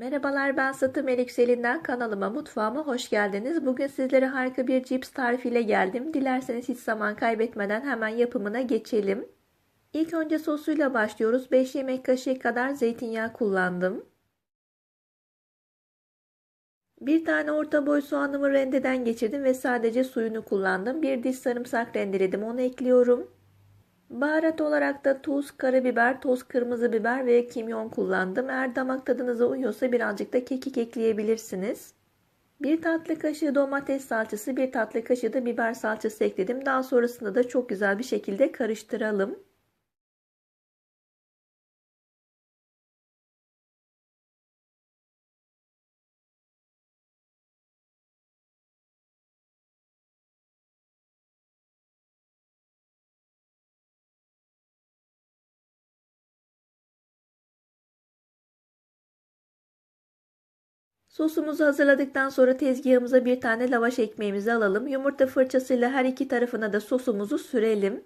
Merhabalar ben Satı Melik Selin'den kanalıma mutfağıma hoş geldiniz. Bugün sizlere harika bir cips tarifiyle geldim. Dilerseniz hiç zaman kaybetmeden hemen yapımına geçelim. İlk önce sosuyla başlıyoruz. 5 yemek kaşığı kadar zeytinyağı kullandım. Bir tane orta boy soğanımı rendeden geçirdim ve sadece suyunu kullandım. Bir diş sarımsak rendeledim onu ekliyorum. Baharat olarak da tuz, karabiber, toz kırmızı biber ve kimyon kullandım. Eğer damak tadınıza uyuyorsa birazcık da kekik ekleyebilirsiniz. Bir tatlı kaşığı domates salçası, bir tatlı kaşığı da biber salçası ekledim. Daha sonrasında da çok güzel bir şekilde karıştıralım. Sosumuzu hazırladıktan sonra tezgahımıza bir tane lavaş ekmeğimizi alalım. Yumurta fırçasıyla her iki tarafına da sosumuzu sürelim.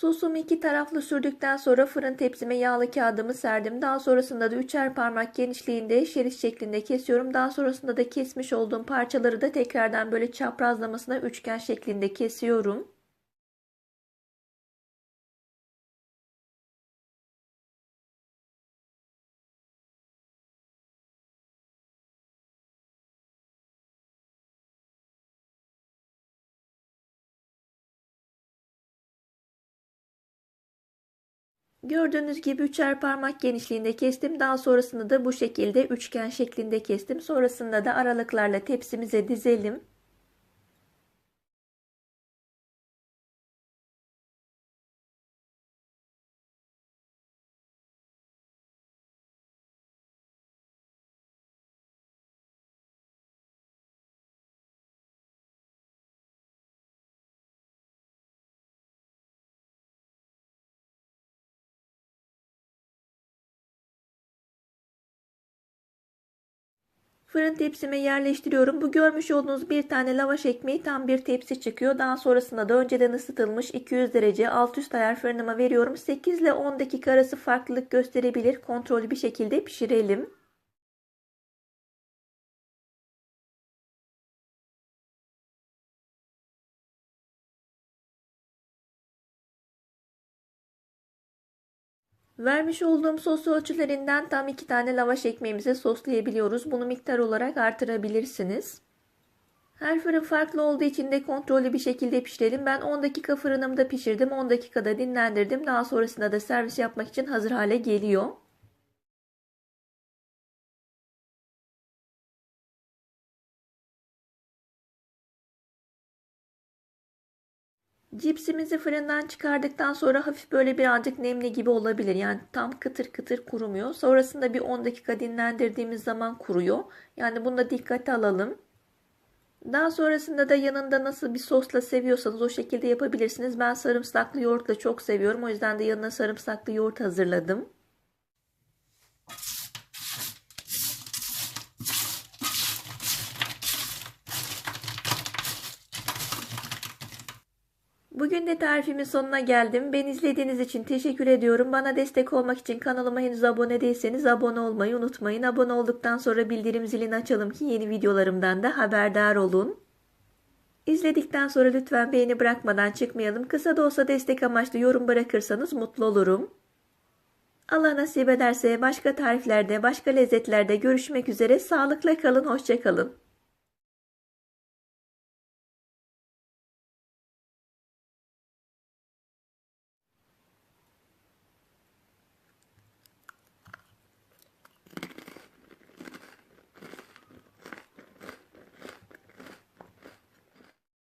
Sosumu iki taraflı sürdükten sonra fırın tepsime yağlı kağıdımı serdim. Daha sonrasında da üçer parmak genişliğinde şerit şeklinde kesiyorum. Daha sonrasında da kesmiş olduğum parçaları da tekrardan böyle çaprazlamasına üçgen şeklinde kesiyorum. Gördüğünüz gibi üçer parmak genişliğinde kestim. Daha sonrasında da bu şekilde üçgen şeklinde kestim. Sonrasında da aralıklarla tepsimize dizelim. Fırın tepsime yerleştiriyorum. Bu görmüş olduğunuz bir tane lavaş ekmeği tam bir tepsi çıkıyor. Daha sonrasında da önceden ısıtılmış 200 derece alt üst ayar fırınıma veriyorum. 8 ile 10 dakika arası farklılık gösterebilir. Kontrollü bir şekilde pişirelim. Vermiş olduğum sos ölçülerinden tam 2 tane lavaş ekmeğimize soslayabiliyoruz. Bunu miktar olarak artırabilirsiniz. Her fırın farklı olduğu için de kontrollü bir şekilde pişirelim. Ben 10 dakika fırınımda pişirdim. 10 dakikada dinlendirdim. Daha sonrasında da servis yapmak için hazır hale geliyor. Cipsimizi fırından çıkardıktan sonra hafif böyle birazcık nemli gibi olabilir. Yani tam kıtır kıtır kurumuyor. Sonrasında bir 10 dakika dinlendirdiğimiz zaman kuruyor. Yani bunu da dikkate alalım. Daha sonrasında da yanında nasıl bir sosla seviyorsanız o şekilde yapabilirsiniz. Ben sarımsaklı yoğurtla çok seviyorum. O yüzden de yanına sarımsaklı yoğurt hazırladım. Bugün de tarifimin sonuna geldim. Beni izlediğiniz için teşekkür ediyorum. Bana destek olmak için kanalıma henüz abone değilseniz abone olmayı unutmayın. Abone olduktan sonra bildirim zilini açalım ki yeni videolarımdan da haberdar olun. İzledikten sonra lütfen beğeni bırakmadan çıkmayalım. Kısa da olsa destek amaçlı yorum bırakırsanız mutlu olurum. Allah nasip ederse başka tariflerde, başka lezzetlerde görüşmek üzere. Sağlıkla kalın, hoşçakalın.